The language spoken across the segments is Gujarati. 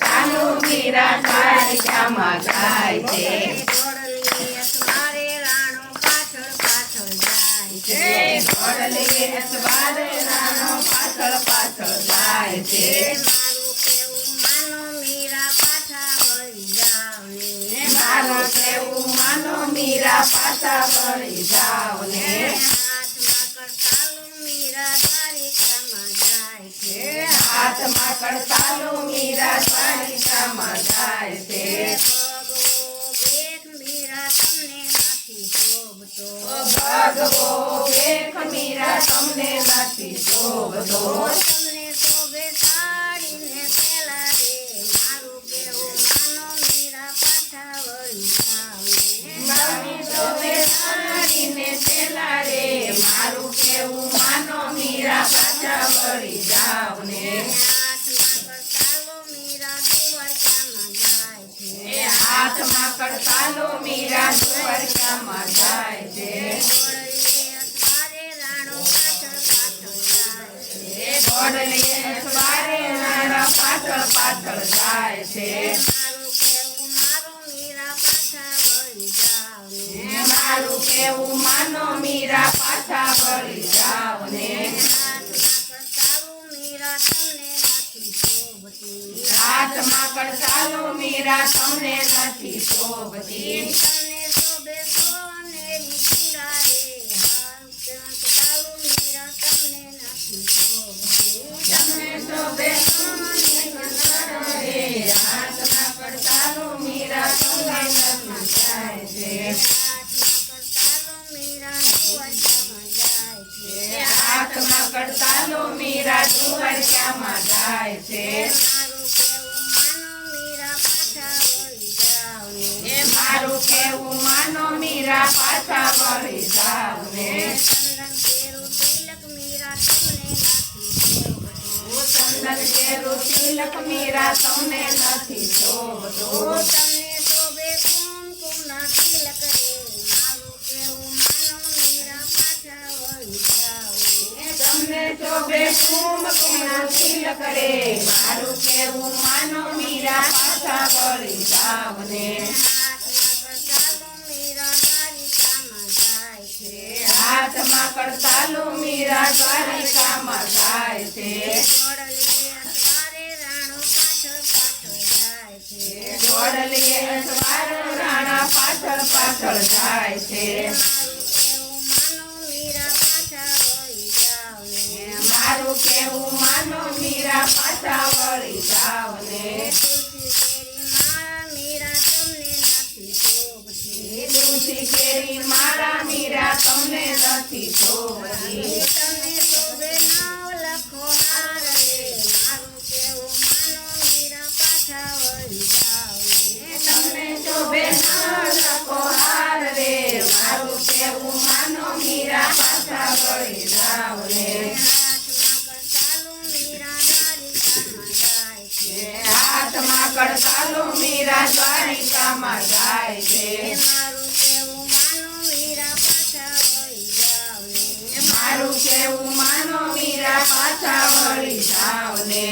ચાલુ મીરા તારી પાછળ જાય છે. એ કેવું સવારે રાણો પાછળ પાછળ જાય છે મારો કેવું માનો મીરા પાછા વળી જાવ ને હાથમાં કરતાલું મીરા દ્વારિકામાં જાય છે ભગવો વેખ મીરા તમને નથી શોભતો હાથમાં કરતાલું મીરા પાછળ પાછળ જાય છે મારું કેવું માનો મીરા પાછા વળી જાવ ને મીરા તમને નથી શોભતી જાય છે. એ મારું કેવું માનો મીરા પાછા વળી જાવ ને ચંદન કેરું તિલક મીરા તમને નથી શોભતું તમને શોભે કુમકુમના તિલક રે મારું કેવું માનો મીરા પાછા વળી જાવ ને એ હાથમાં કરતાલું મીરા, દ્વારિકામાં જાય છે. એ ઘોડલીએ અસવાર રાણા પાછળ પાછળ જાય છે. મારું કેવું હાથમાં કરતાલું મીરા દ્વારિકામાં જાય છે. મારું કેવું માનો મીરા પાછા વળી જાવ ને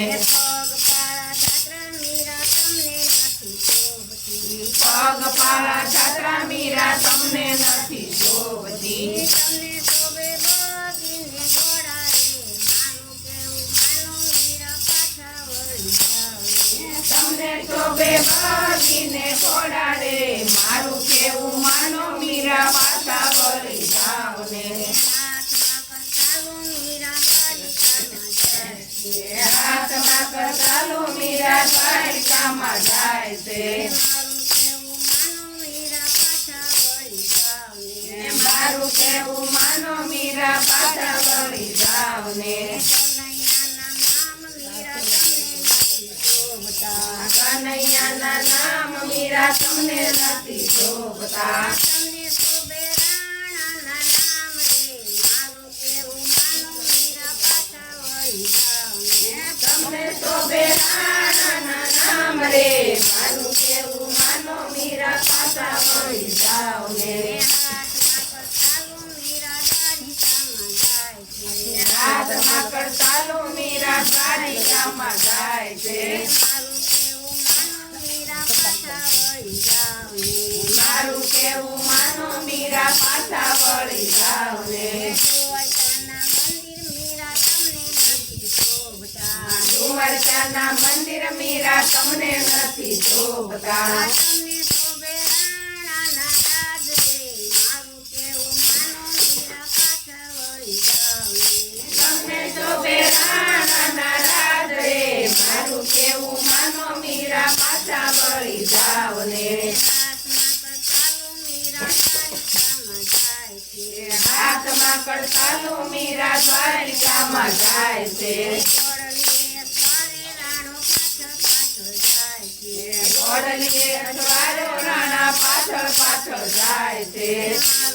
પગ પાળા છાત્રા મીરા તમને નથી શોભતી તમને શોભે ભાગીને રે મારું કેવું માનો મીરા મીરા કેવું માનો મીરા પાછા વળી જાવ નામ મીરા તમને તમને નથી શોભતા સાંભળે મારું કેવું માનો મીરા પાસા મળી જાઓ ને રાતમાં કરતાલો મીરા સારી ગામમાં જાય છે મારું કેવું માનો મીરા પાછા વળી જાવ ને શોભતા મંદિર મીરા તમને નથી મીરા પાછા હાથમાં કડતાલું મીરા દ્વારિકામાં જાય છે. દ્વારિકામાં જાય છે ઘોડલીએ અસવારે રાણો પાછળ પાછળ જાય છે.